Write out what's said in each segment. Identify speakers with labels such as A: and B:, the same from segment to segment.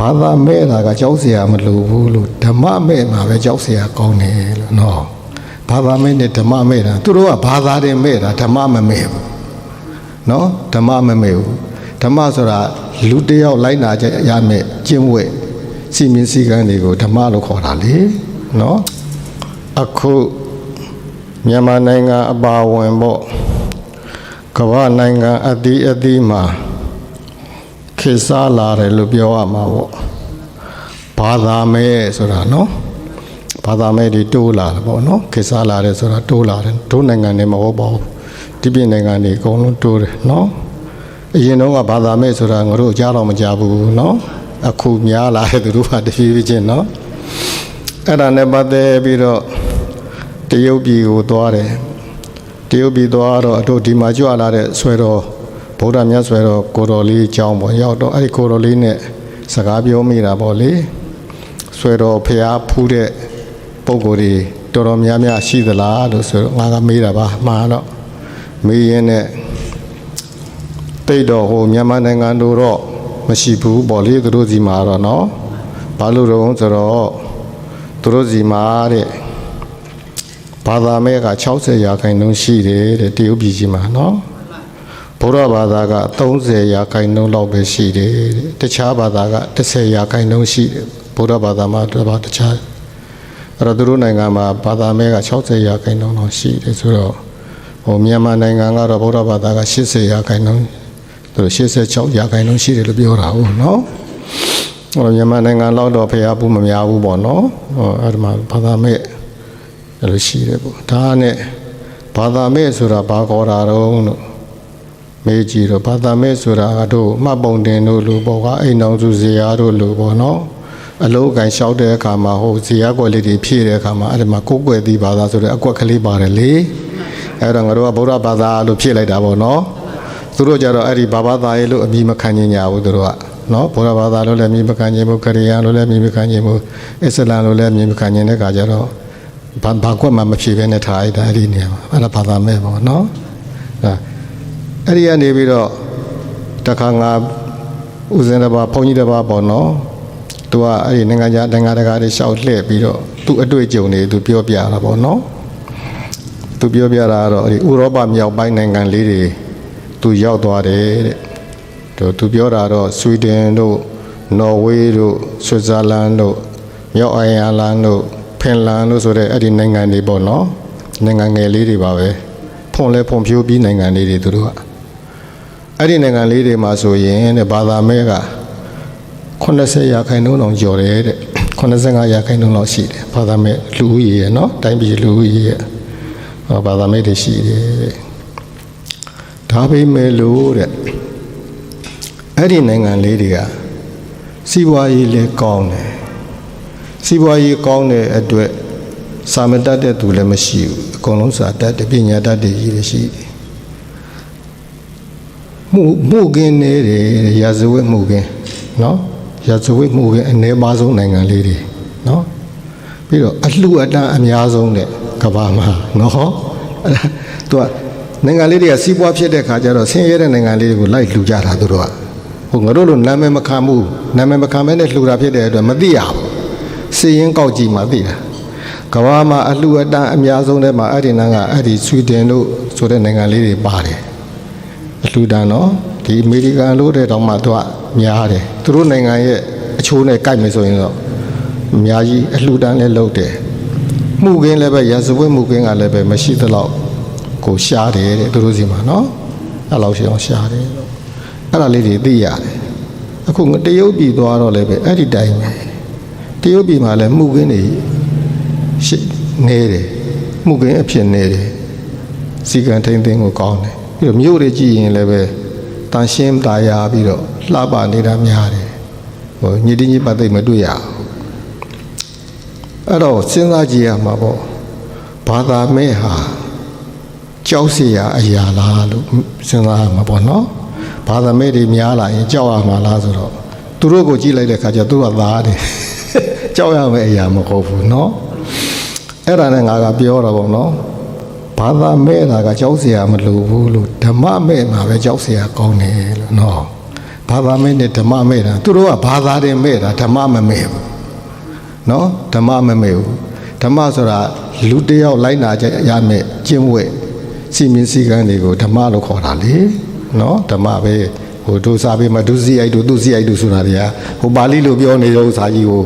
A: ဘာသာမဲ့တာကကြောက်เสียမလိုဘူးလို့ဓမ္မမဲ့မှာပဲကြောက်เสียကောင်းတယ်လို့နော်ဘာသာမဲ့နဲ့ဓမ္မမဲ့တာသူတို့ကဘာသာတင်မဲ့တာဓမ္မမမဲ့ဘူးနော်ဓမ္မမမဲ့ဘူးဓမ္မဆိုတာလူတစ်ယောက်လိုက်နာကြရမယ်ကျင့်ဝတ်စီမင်းစည်းကမ်းတွေကိုဓမ္မလို့ခေါ်တာလေနော်အခုမြန်မာနိုင်ငံအပါအဝင်ပေါ့ကမ္ဘာနိုင်ငံအသီးအသီးမှာ ခေတ်စားလာတယ်လို့ပြောရမှာပေါ့ဘာသာမဲ့ဆိုတာနော်ဘာသာမဲ့တွေတိုးလာတယ်ပေါ့နော်ခေတ်စားလာတယ်ဆိုတာတိုးလာတယ်တို့နိုင်ငံတွေမဟုတ်ပါဘူးဒီပြည်နိုင်ငံတွေအကုန်လုံးတိုးတယ်နော်အရင်တော့ကဘာသာမဲ့ဆိုတာငါတို့ကြားတော့မကြဘူးနော်အခုများလာတဲ့သူတို့ကတဖြည်းဖြည်းချင်းနော်အဲ့ဒါနဲ့ပတ်သက်ပြီးတော့တရုတ်ပြည်ကိုသွားတယ်တရုတ်ပြည်သွားတော့အတို့ဒီမှာကြွလာတဲ့ဆွဲတော် ဗုဒ္ဓမြတ်ဆွဲတော်ကိုတော်လေးအကြောင်းပေါ့ရောက်တော့အဲ့ဒီကိုတော်လေးနဲ့စကားပြောမိတာပေါ့လေဆွဲတော်ဖျားဖူးတဲ့ပုံကိုယ်တွေတော်တော်များများရှိသလားလို့ဆိုတော့ငါကမေးတာပါမှားတော့မေးရင်းနဲ့တိတ်တော့ဟိုမြန်မာနိုင်ငံတို့တော့မရှိဘူးပေါ့လေသူတို့စီမှာတော့เนาะဘာလို့တော့ဆိုတော့သူတို့စီမှာတဲ့ ဘာသာမဲက60ရာခိုင်နှုန်းရှိတယ်တဲ့တရုတ်ပြည်ကြီးမှာ နော်ဘုရားဘာသာက30ရာခိုင်နှုန်းလောက်ပဲရှိတယ်တဲ့တခြားဘာသာက10ရာခိုင်နှုန်းရှိတယ်ဘုရားဘာသာမှာတပါတခြားအဲ့တော့သူတို့နိုင်ငံမှာဘာသာမဲက60ရာခိုင်နှုန်းလောက်ရှိတယ်ဆိုတော့ဟိုမြန်မာနိုင်ငံကတော့ဘုရားဘာသာက80ရာခိုင်နှုန်းသူတို့86ရာခိုင်နှုန်းရှိတယ်လို့ပြောတာဟုတ်နော်ဟိုမြန်မာနိုင်ငံလောက်တော့ဖျားဘူးမများဘူးပေါ့နော်ဟိုအဲ့ဒီမှာဘာသာမဲအဲ့လိုရှိတယ်ပေါ့ဒါနဲ့ဘာသာမဲ့ဆိုတာဘာခေါ်တာတော့လို့ မေးကြည့်တော့ဘာသာမဲ့ဆိုတာကတို့မှတ်ပုံတင်တို့လူပေါ့ကအိမ်တော်စုဇေယျတို့လူပေါ့နော်အလုံးကန်လျှောက်တဲ့အခါမှာဟိုဇေယျကွက်လေးတွေဖြည့်တဲ့အခါမှာအဲ့ဒီမှာကိုယ်ကွယ်သီးဘာသာဆိုတဲ့အကွက်ကလေးပါတယ်လေအဲ့တော့ငါတို့ကဗုဒ္ဓဘာသာလို့ဖြည့်လိုက်တာပေါ့နော်သူတို့ကြတော့အဲ့ဒီဘာဘာသာရေးလို့အမည်မခံညင်ကြဘူးသူတို့ကနော်ဗုဒ္ဓဘာသာလို့လည်းအမည်မခံညင်ဘူးခရစ်ယာန်လို့လည်းအမည်မခံညင်ဘူးအစ္စလာမ်လို့လည်းအမည်မခံညင်တဲ့အခါကျတော့ဘာဘာကွက်မှမဖြေဘဲနဲ့ထားလိုက်တာအဲ့ဒီနေရာမှာအဲ့ဒါဘာသာမဲ့ပေါ့နော်အဲ အဲ့ဒီကနေပြီးတော့တခါငါဦးဇင်းတစ်ပါးဘုန်းကြီးတစ်ပါးပေါ့နော်သူကအဲ့ဒီနိုင်ငံခြားနိုင်ငံတကာတွေရှောက်လှည့်ပြီးတော့သူအတွေ့အကြုံတွေသူပြောပြတာပေါ့နော်သူပြောပြတာကတော့အဲ့ဒီဥရောပမြောက်ပိုင်းနိုင်ငံလေးတွေသူရောက်သွားတယ်တဲ့သူသူပြောတာတော့ဆွီဒင်တို့နော်ဝေးတို့ဆွစ်ဇာလန်တို့မြောက်အိုင်ယာလန်တို့ဖင်လန်လို့ဆိုတဲ့အဲ့ဒီနိုင်ငံတွေပေါ့နော်နိုင်ငံငယ်လေးတွေပါပဲဖွန်လဲဖွန်ဖြိုးပြီးနိုင်ငံလေးတွေသူတို့က အဲ့ဒီနိုင်ငံလေးတွေမှာဆိုရင်တဲ့ဘာသာမဲက80ရာခိုင်နှုန်းတောင်ကျော်တယ်တဲ့85ရာခိုင်နှုန်းလောက်ရှိတယ်ဘာသာမဲလူဦးရေရယ်နော်တိုင်းပြည်လူဦးရေရယ်ဟောဘာသာမဲတွေရှိတယ်တဲ့ဒါပေမဲ့လို့တဲ့အဲ့ဒီနိုင်ငံလေးတွေကစီးပွားရေးလည်းကောင်းတယ်စီးပွားရေးကောင်းတဲ့အတွက်စာမတတ်တဲ့သူလည်းမရှိဘူးအကုန်လုံးစာတတ်တဲ့ပညာတတ်တဲ့ကြီးတွေရှိတယ် မှုမှုကင်းနေတယ်ရာဇဝတ်မှုကင်းနော်ရာဇဝတ်မှုကင်းအနေပါဆုံးနိုင်ငံလေးတွေနော်ပြီးတော့အလှအတန်းအများဆုံးတဲ့ကမ္ဘာမှာနော်အဲ့ဒါသူကနိုင်ငံလေးတွေကစီးပွားဖြစ်တဲ့ခါကျတော့ဆင်းရဲတဲ့နိုင်ငံလေးတွေကိုလိုက်လှူကြတာသူတို့ကဟိုငါတို့လိုနာမည်မခံဘူးနာမည်မခံမဲနဲ့လှူတာဖြစ်တဲ့အတွက်မသိရဘူးစီရင်ကောက်ကြည့်မှသိတာကမ္ဘာမှာအလှအတန်းအများဆုံးထဲမှာအဲ့ဒီနိုင်ငံကအဲ့ဒီဆွီဒင်တို့ဆိုတဲ့နိုင်ငံလေးတွေပါတယ် အလှတန်းနော်ဒီအမေရိကန်လို့တဲ့တောင်မှသူကများတယ်သူတို့နိုင်ငံရဲ့အချိုးနဲ့ကိုက်မယ်ဆိုရင်တော့အများကြီးအလှတန်းလည်းလုပ်တယ်မှုကင်းလည်းပဲရာဇဝတ်မှုကင်းကလည်းပဲမရှိသလောက်ကိုရှားတယ်တဲ့သူတို့စီမှာနော်အဲ့လောက်ရှိအောင်ရှားတယ်လို့အဲ့ဒါလေးတွေသိရတယ်အခုငါတရုတ်ပြည်သွားတော့လည်းပဲအဲ့ဒီတိုင်းပဲတရုတ်ပြည်မှာလည်းမှုကင်းတွေရှိနေတယ်မှုကင်းအဖြစ်နေတယ်စီကံထိန်သိမ်းကိုကောင်းတယ် ပြီးတော့မြို့တွေကြည့်ရင်လည်းပဲတန်ရှင်းတာယာပြီးတော့လှပနေတာများတယ်ဟိုညစ်တင်းညစ်ပတ်သိမ့်မတွေ့ရဘူးအဲ့တော့စဉ်းစားကြည့်ရမှာပေါ့ဘာသာမဲ့ဟာကြောက်เสียအရာလားလို့စဉ်းစားရမှာပေါ့နော်ဘာသာမဲ့တွေများလာရင်ကြောက်ရမှာလားဆိုတော့သူတို့ကိုကြည့်လိုက်တဲ့အခါကျသူတို့ကသားတယ် ကြောက်ရမယ့်အရာမဟုတ်ဘူးเนาะအဲ့ဒါနဲ့ငါကပြောတာပေါ့เนาะ ဘာသာမဲ့တာကကြောက်เสียမလိုဘူးလို့ဓမ္မမဲ့မှာပဲကြောက်เสียကောင်းတယ်လို့เนาะ ဘာသာမဲ့နဲ့ဓမ္မမဲ့တာသူတို့ကဘာသာတင်မဲ့တာဓမ္မမမဲ့ဘူးနော်ဓမ္မမမဲ့ဘူးဓမ္မဆိုတာလူတစ်ယောက်လိုက်နာကြရမယ်ကျင့်ဝတ်စီမင်းစည်းကမ်းတွေကိုဓမ္မလို့ခေါ်တာလေနော်ဓမ္မပဲဟိုဒုစာပေမှာဒုစရိုက်ဒုသူစရိုက်ဒုဆိုတာတွေကဟိုပါဠိလိုပြောနေတဲ့ဥစ္စာကြီးကို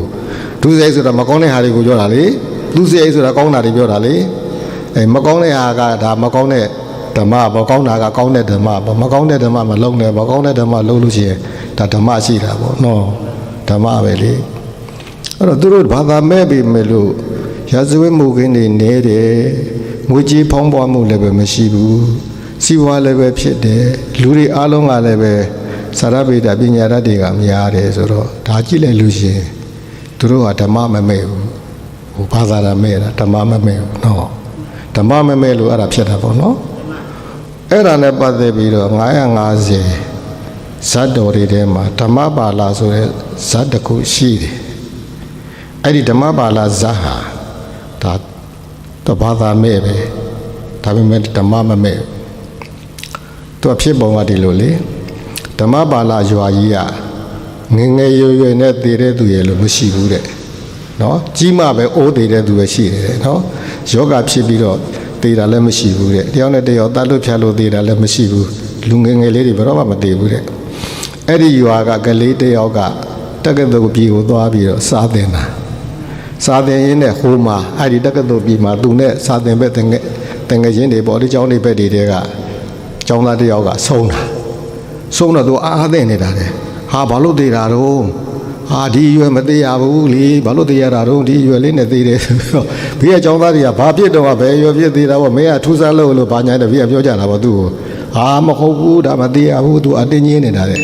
A: ဒုစရိုက်ဆိုတာမကောင်းတဲ့ဟာတွေကိုပြောတာလေသူစရိုက်ဆိုတာကောင်းတာတွေပြောတာလေ အဲမကောင်းတဲ့ဟာကဒါမကောင်းတဲ့ဓမ္မမကောင်းတာကကောင်းတဲ့ဓမ္မမကောင်းတဲ့ဓမ္မမလုံးနဲ့မကောင်းတဲ့ဓမ္မလုံးလို့ရှိရင်ဒါဓမ္မရှိတာပေါ့နော်ဓမ္မပဲလေအဲ့တော့သူတို့ဘာသာမဲ့ပြီမဲ့လို့ရာဇဝတ်မှုခင်းတွေနေတယ်ငွေကြေးဖောင်းပွားမှုလည်းပဲမရှိဘူးစီးပွားလည်းပဲဖြစ်တယ်လူတွေအားလုံးကလည်းပဲစာရပေတာပညာတတ်တွေကများတယ်ဆိုတော့ဒါကြည့်လိုက်လို့ရှိရင်သူတို့ကဓမ္မမမဲ့ဘူးဟိုဘာသာတာမဲ့တာဓမ္မမမဲ့ဘူးနော် ဓမ္မမမဲ့လို့အဲ့ဒါဖြစ်တာပေါ့နော်အဲ့ဒါနဲ့ပတ်သက်ပြီးတော့950ဇတ်တော်တွေထဲမှာဓမ္မပါဠိဆိုတဲ့ဇတ်တစ်ခုရှိတယ်။အဲ့ဒီဓမ္မပါဠိဇတ်ဟာဒါတော့ဘာသာမဲ့ပဲဒါပေမဲ့ဓမ္မမမဲ့သူအဖြစ်ပုံကဒီလိုလေဓမ္မပါဠိရွာကြီးကငယ်ငယ်ရွယ်ရွယ်နဲ့တည်တဲ့သူရဲ့လို့မရှိဘူးတဲ့။နော်ကြီးမှပဲအိုးတည်တဲ့သူပဲရှိတယ်တဲ့နော် ယောဂဖြစ်ပြီးတော့သေးတာလည်းမရှိဘူးတဲ့တယောက်နဲ့တယောက်တတ်လို့ဖြတ်လို့သေးတာလည်းမရှိဘူးလူငယ်ငယ်လေးတွေဘယ်တော့မှမသေးဘူးတဲ့အဲ့ဒီရွာကကလေးတယောက်ကတက္ကသိုလ်ပြည်ကိုသွားပြီးတော့စားသင်တာစားသင်ရင်းနဲ့ဟိုမှာအဲ့ဒီတက္ကသိုလ်ပြည်မှာသူနဲ့စားသင်ဘက်တငယ်တငယ်ချင်းတွေပေါ့ဒီကျောင်းတွေဘက်တွေတဲကကျောင်းသားတယောက်ကဆုံးတာဆုံးတော့သူအားအားသိနေတာတဲ့ဟာဘာလို့သေးတာတော့ ဟာဒီရွယ်မသေးရဘူးလေဘာလို့သေးရတာတော့ဒီရွယ်လေးနဲ့သေးတယ်ဆိုတော့ဘေးကចောင်းသားတွေကဘာဖြစ်တော့ဘယ်ရွယ်ဖြစ်သေးတာပေါ့မင်းကထူးဆန်းလို့လို့ဘာညာတဲ့ဘေးကပြောကြတာပေါ့သူ့ကိုဟာမဟုတ်ဘူးဒါမသေးရဘူးသူအတင်းကြီးနေတာတဲ့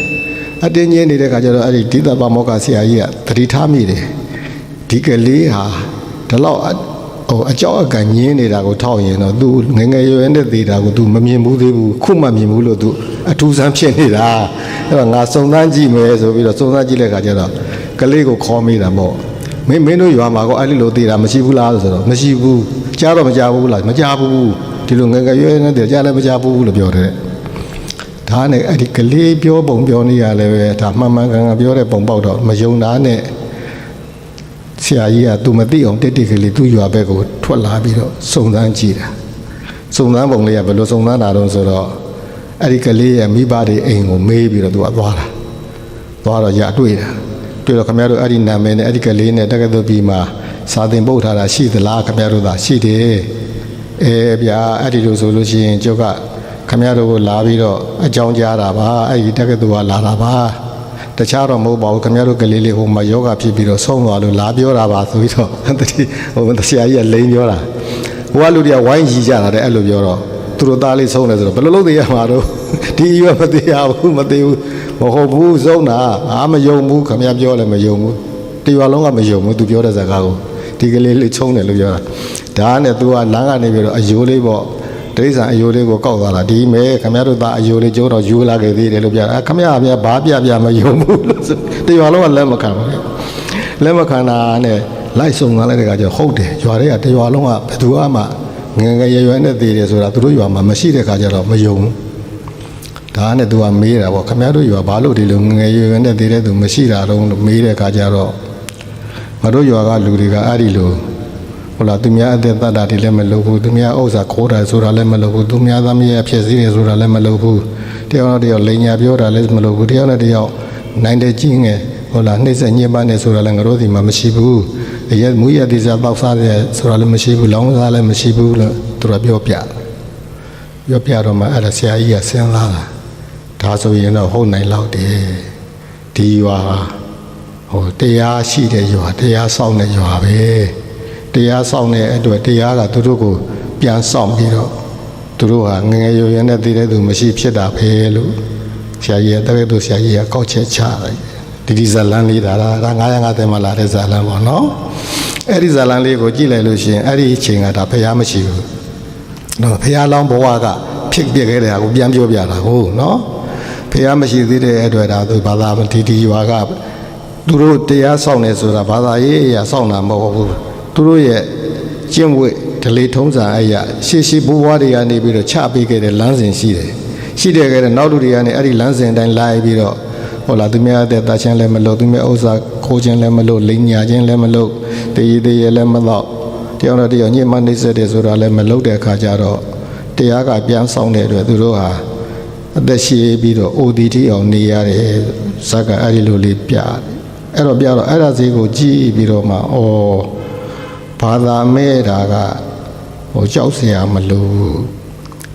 A: အတင်းကြီးနေတဲ့ခါကျတော့အဲ့ဒီဒိသပမောကဆရာကြီးကသတိထားမိတယ်ဒီကလေးဟာဒီလောက်အ ဟိုအကြောက်အကန်ညင်းနေတာကိုထောက်ရင်တော့ तू ငယ်ငယ်ရွယ်ရွယ်နဲ့သေးတာကို तू မမြင်ဘူးသေးဘူးခုမှမြင်ဘူးလို့ तू အထူးဆန်းဖြစ်နေတာအဲ့တော့ငါစုံစမ်းကြည့်မယ်ဆိုပြီးတော့စုံစမ်းကြည့်တဲ့ခါကျတော့ကလေးကိုခေါ်မိတာပေါ့မင်းမင်းတို့ရွာမှာကောအဲ့ဒီလိုသေးတာမရှိဘူးလားဆိုတော့မရှိဘူးကြားတော့မကြားဘူးလားမကြားဘူးဒီလိုငယ်ငယ်ရွယ်ရွယ်နဲ့သေးကြားလည်းမကြားဘူးလို့ပြောတယ်ဒါနဲ့အဲ့ဒီကလေးပြောပုံပြောနေရလဲပဲဒါမှန်မှန်ကန်ကန်ပြောတဲ့ပုံပေါက်တော့မယုံတာနဲ့ ဆရာကြီးကသူမသိအောင်တက်တက်ကလေးသူ့ရွာဘက်ကိုထွက်လာပြီးတော့စုံစမ်းကြည့်တာစုံစမ်းပုံလေးကဘယ်လိုစုံစမ်းတာတော့ဆိုတော့အဲ့ဒီကလေးရဲ့မိဘတွေအိမ်ကိုမေးပြီးတော့သူကသွားတာသွားတော့ရတွေ့တာတွေ့တော့ခင်ဗျားတို့အဲ့ဒီနာမည်နဲ့အဲ့ဒီကလေးနဲ့တက္ကသိုလ်ပြီးမှစာသင်ပုတ်ထားတာရှိသလားခင်ဗျားတို့သာရှိတယ်အဲဗျာအဲ့ဒီလိုဆိုလို့ရှိရင်ကျုပ်ကခင်ဗျားတို့ကိုလာပြီးတော့အကြောင်းကြားတာပါအဲ့ဒီတက္ကသိုလ်ကလာတာပါ တခြားတော့မဟုတ်ပါဘူးခင်ဗျားတို့ကလေးလေးဟိုမှာယောဂဖြစ်ပြီးတော့ဆုံးသွားလို့လာပြောတာပါဆိုပြီးတော့တတိဟိုဆရာကြီးကလိန်ပြောတာဟိုကလူတွေကဝိုင်းကြီးကြတာတဲ့အဲ့လိုပြောတော့သူတို့သားလေးဆုံးတယ်ဆိုတော့ဘယ်လိုလုပ်သေးရမှာတော့ဒီရွယ်မသေးရဘူးမသေးဘူးမဟုတ်ဘူးဆုံးတာအာမယုံဘူးခင်ဗျားပြောလည်းမယုံဘူးတရွာလုံးကမယုံဘူးသူပြောတဲ့စကားကိုဒီကလေးလေးချုံတယ်လို့ပြောတာဒါနဲ့ तू ကလမ်းကနေပြီးတော့အယိုးလေးပေါ့ ဒိဋ္ဌာန်အယိုးလေးကိုကောက်သွားတာဒီမဲခင်ဗျားတို့သားအယိုးလေးကျိုးတော့ယူလာခဲ့သေးတယ်လို့ပြောတာခင်ဗျားကဘာပြပြမယုံဘူးလို့ဆိုတရွာလုံးကလက်မခံဘူးလက်မခံတာနဲ့လိုက်ဆုံသွားလိုက်တဲ့ကကျဟုတ်တယ်ရွာတွေကတရွာလုံးကဘယ်သူမှငယ်ငယ်ရွယ်ရွယ်နဲ့သေးတယ်ဆိုတာသူတို့ရွာမှာမရှိတဲ့ခါကျတော့မယုံဘူးဒါနဲ့ तू ကမေးတာပေါ့ခင်ဗျားတို့ရွာဘာလို့ဒီလိုငယ်ငယ်ရွယ်ရွယ်နဲ့သေးတဲ့သူမရှိတာတော့လို့မေးတဲ့ခါကျတော့ငါတို့ရွာကလူတွေကအဲ့ဒီလို ဟုတ်လားသူများအသက်တတ်တာတွေလည်းမလုပ်ဘူးသူများဥစ္စာခိုးတာဆိုတာလည်းမလုပ်ဘူးသူများသမီးရဲ့ဖြစ်စည်းတယ်ဆိုတာလည်းမလုပ်ဘူးတယောက်နဲ့တယောက်လိန်ညာပြောတာလည်းမလုပ်ဘူးတယောက်နဲ့တယောက်နိုင်တဲ့ကြီးငယ်ဟုတ်လားနှိမ့်ဆက်ညှဉ်းပန်းနေဆိုတာလည်းငါတို့ဒီမှာမရှိဘူးအရက်မူရတိစားပေါက်စားတယ်ဆိုတာလည်းမရှိဘူးလောင်းစားလည်းမရှိဘူးလို့သူတို့ပြောပြပြောပြတော့မှအဲ့ဒါဆရာကြီးကစဉ်းစားတာဒါဆိုရင်တော့ဟုတ်နိုင်လောက်တယ်ဒီရွာဟိုတရားရှိတဲ့ရွာတရားဆောင်တဲ့ရွာပဲ တရားဆောင်တဲ့အတွက်တရားကသူတို့ကိုပြန်ဆောင်ပြီးတော့သူတို့ဟာငယ်ငယ်ရွယ်ရွယ်နဲ့တည်တဲ့သူမရှိဖြစ်တာပဲလို့ဆရာကြီးကတကယ်လို့ဆရာကြီးကကောက်ချက်ချလိုက်ဒီဒီဇလန်လေးဒါဒါ905တဲမှာလာတဲ့ဇလန်ပေါ့နော်အဲ့ဒီဇလန်လေးကိုကြည့်လိုက်လို့ရှိရင်အဲ့ဒီအချိန်ကဒါဖျားမရှိဘူးနော်ဖျားလောင်းဘဝကဖြစ်ပြခဲ့တဲ့ဟာကိုပြန်ပြောပြတာဟုတ်နော်ဖျားမရှိသေးတဲ့အတွက်ဒါသူဘာသာဒီဒီရွာကသူတို့တရားဆောင်နေဆိုတာဘာသာရေးအရာဆောင်တာမဟုတ်ဘူး သူတို့ရဲ့ကျင့်ဝတ်ဒလေထုံးစံအရာရှေးရှေးဘိုးဘွားတွေကနေပြီးတော့ချပေးခဲ့တဲ့လမ်းစဉ်ရှိတယ်ရှိတယ်ခဲ့တဲ့နောက်လူတွေကနေအဲ့ဒီလမ်းစဉ်အတိုင်းလိုက်ပြီးတော့ဟုတ်လားသူများတဲ့တာချင်းလည်းမလုပ်သူများဥစ္စာခိုးခြင်းလည်းမလုပ်လိန်ညာခြင်းလည်းမလုပ်တည်ရည်တည်ရလည်းမတော့တယောက်နဲ့တယောက်ညှိမနှိမ့်ဆက်တယ်ဆိုတာလည်းမလုပ်တဲ့အခါကျတော့တရားကပြန်ဆောင်တဲ့အတွက်သူတို့ဟာအသက်ရှည်ပြီးတော့ ODT အောင်နေရတယ်ဇက်ကအဲ့ဒီလိုလေးပြတယ်အဲ့တော့ပြတော့အဲ့ဒါစီကိုကြည့်ပြီးတော့မှဩ ဘာသာမဲ့တာကဟိုကြောက်เสียမလို့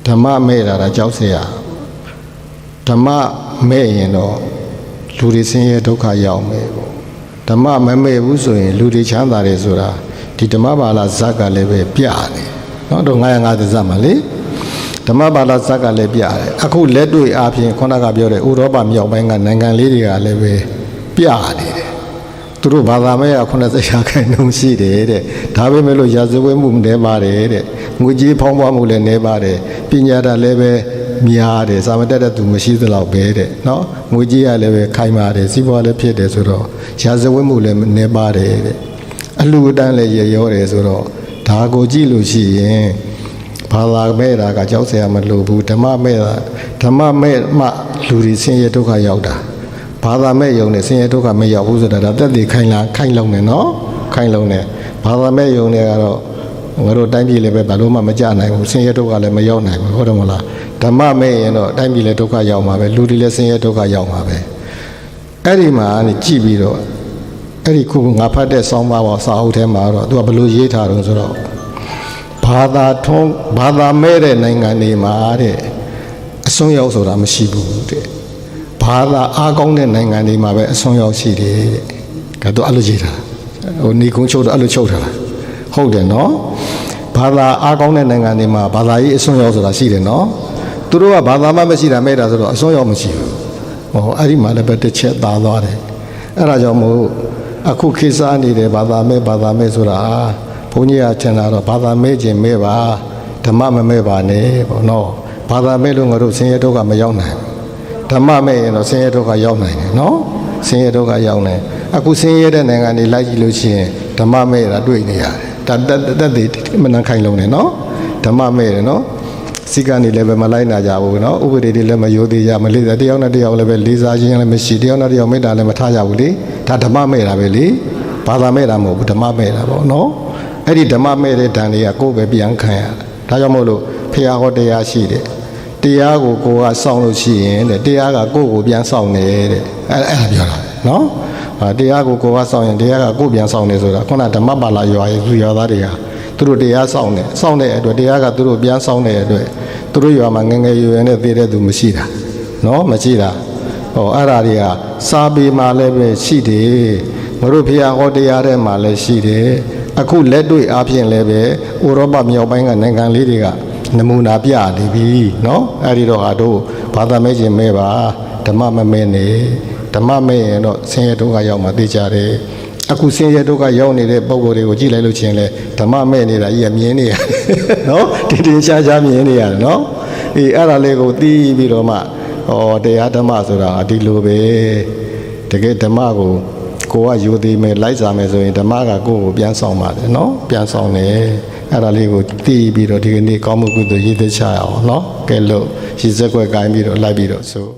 A: ဓမ္မမဲ့တာကကြောက်เสีย ဓမ္မမဲ့ရင်တော့လူတွေဆင်းရဲဒုက္ခရောက်မယ်ပေါ့ဓမ္မမမဲ့ဘူးဆိုရင်လူတွေချမ်းသာတယ်ဆိုတာဒီဓမ္မဘာလာဇက်ကလည်းပဲပြတယ်เนาะတော့950ဇက်မှာလေဓမ္မဘာလာဇက်ကလည်းပြတယ်အခုလက်တွေ့အားဖြင့်ခုနကပြောတဲ့ဥရောပမြောက်ပိုင်းကနိုင်ငံလေးတွေကလည်းပဲပြနေတယ် သူတို့ဘာသာမဲ့ရ80ရာခိုင်နှုန်းရှိတယ်တဲ့ဒါပဲမဲ့လို့ရာဇဝဲမှုနည်းပါတယ်တဲ့ငွေကြေးဖောင်းပွားမှုလည်းနည်းပါတယ်ပညာတတ်လည်းပဲများတယ်စာမတက်တဲ့သူမရှိသလောက်ပဲတဲ့နော်ငွေကြေးရလည်းပဲခိုင်ပါတယ်စီးပွားလည်းဖြစ်တယ်ဆိုတော့ရာဇဝဲမှုလည်းနည်းပါတယ်တဲ့အလှူအတန်းလည်းရရောတယ်ဆိုတော့ဒါကိုကြည့်လို့ရှိရင်ဘာသာမဲ့တာကကြောက်စရာမလိုဘူးဓမ္မမဲ့ဓမ္မမဲ့မှလူတွေဆင်းရဲဒုက္ခရောက်တာ ဘာသာမဲ့ယုံနဲ့ဆင်းရဲဒုက္ခမရောက်ဘူးဆိုတာဒါတက်တည်ခိုင်လာခိုင်လုံးနေနော်ခိုင်လုံးနေဘာသာမဲ့ယုံတွေကတော့ငါတို့တိုင်းပြည်လည်းပဲဘာလို့မှမကြနိုင်ဘူးဆင်းရဲဒုက္ခလည်းမရောက်နိုင်ဘူးဟုတ်တယ်မလားဓမ္မမဲ့ရင်တော့တိုင်းပြည်လည်းဒုက္ခရောက်မှာပဲလူတွေလည်းဆင်းရဲဒုက္ခရောက်မှာပဲအဲ့ဒီမှာနေကြည့်ပြီးတော့အဲ့ဒီခုငါဖတ်တဲ့ဆောင်းပါးပေါ်စာအုပ်ထဲမှာတော့သူကဘလို့ရေးထားတော့ဆိုတော့ဘာသာထုံးဘာသာမဲ့တဲ့နိုင်ငံတွေမှာတဲ့အစွန်းရောက်ဆိုတာမရှိဘူးတဲ့ ဘာသာအားကောင်းတဲ့နိုင်ငံတွေမှာပဲအဆွမ်းရောက်ရှိတယ်တဲ့။ကတော့အဲ့လိုကြည့်တာ။ဟိုနေကုန်းချုပ်တော့အဲ့လိုချုပ်ထားတာ။ဟုတ်တယ်နော်။ဘာသာအားကောင်းတဲ့နိုင်ငံတွေမှာဘာသာရေးအဆွမ်းရောက်ဆိုတာရှိတယ်နော်။သူတို့ကဘာသာမှမရှိတာမဲ့တာဆိုတော့အဆွမ်းရောက်မရှိဘူး။ဟောအဲ့ဒီမှာလည်းပဲတစ်ချက်သာသွားတယ်။အဲ့ဒါကြောင့်မို့အခုခေတ်စားနေတဲ့ဘာသာမဲ့ဘာသာမဲ့ဆိုတာဘုန်းကြီးကထင်တာတော့ဘာသာမဲ့ခြင်းမဲ့ပါဓမ္မမမဲ့ပါနဲ့ပေါ့နော်။ဘာသာမဲ့လို့ငါတို့ဆင်းရဲဒုက္ခမရောက်နိုင်ဘူး ဓမ္မမဲ့ရင်တော့ဆင်းရဲဒုက္ခရောက်နိုင်တယ်နော်ဆင်းရဲဒုက္ခရောက်နိုင်အခုဆင်းရဲတဲ့နိုင်ငံတွေလိုက်ကြည့်လို့ရှိရင်ဓမ္မမဲ့တာတွေ့နေရတယ်ဒါတက်တက်တည်မနှံခိုင်လုံးနေနော်ဓမ္မမဲ့တယ်နော်စိတ်ကနေလည်းပဲမလိုက်နာကြဘူးနော်ဥပဒေတွေလည်းမယိုသေးကြမလေးစားတယောက်နဲ့တယောက်လည်းပဲလေးစားခြင်းလည်းမရှိတယောက်နဲ့တယောက်မေတ္တာလည်းမထားကြဘူးလေဒါဓမ္မမဲ့တာပဲလေဘာသာမဲ့တာမဟုတ်ဘူးဓမ္မမဲ့တာပေါ့နော်အဲ့ဒီဓမ္မမဲ့တဲ့ဓာန်တွေကကိုယ်ပဲပြန်ခံရတယ်ဒါကြောင့်မို့လို့ဖះဟောတရားရှိတယ် တရားကိုကိုကစောင့်လို့ရှိရင်တဲ့တရားကကိုယ့်ကိုပြန်စောင့်နေတဲ့အဲ့အဲ့ဒါပြောတာနော်အာတရားကိုကိုကစောင့်ရင်တရားကကိုယ်ပြန်စောင့်နေဆိုတာခုနဓမ္မပါဠိရွာရဲ့သူရွာသားတွေကသူတို့တရားစောင့်နေစောင့်တဲ့အတွက်တရားကသူတို့ပြန်စောင့်တဲ့အတွက်သူတို့ရွာမှာငယ်ငယ်ရွယ်ရွယ်နဲ့သေးတဲ့သူမရှိတာနော်မရှိတာဟောအဲ့ဒါတွေကစာပေမှာလည်းပဲရှိတယ်မတို့ဖရာဟောတရားထဲမှာလည်းရှိတယ်အခုလက်တွေ့အားဖြင့်လည်းပဲဥရောပမြောက်ပိုင်းကနိုင်ငံလေးတွေက နမူနာပြနေပြီเนาะအဲ့ဒီတော့ဟာတို့ဘာသာမဲခြင်းမဲပါဓမ္မမမဲနေဓမ္မမဲရင်တော့ဆင်းရဲဒုက္ခရောက်မှသိကြတယ်အခုဆင်းရဲဒုက္ခရောက်နေတဲ့ပုံကိုယ်တွေကိုကြည့်လိုက်လို့ချင်းလဲဓမ္မမဲနေတာကြီးကမြင်နေရတယ်เนาะတင်တင်ရှားရှားမြင်နေရတယ်เนาะအေးအဲ့ဒါလေးကိုသိပြီးတော့မှဩတရားဓမ္မဆိုတာဒီလိုပဲတကယ်ဓမ္မကိုကိုကယူသေးမယ်လိုက်စားမယ်ဆိုရင်ဓမ္မကကိုယ့်ကိုပြန်ဆောင်ပါတယ်เนาะပြန်ဆောင်တယ် အဲ့ဒါလေးကိုသိပြီးတော့ဒီကနေ့ကောင်းမှုကုသိုလ်ရည်သက်ချရအောင်เนาะကဲလို့ရည်စက်ွက်ကိုင်းပြီးတော့လိုက်ပြီးတော့ဆို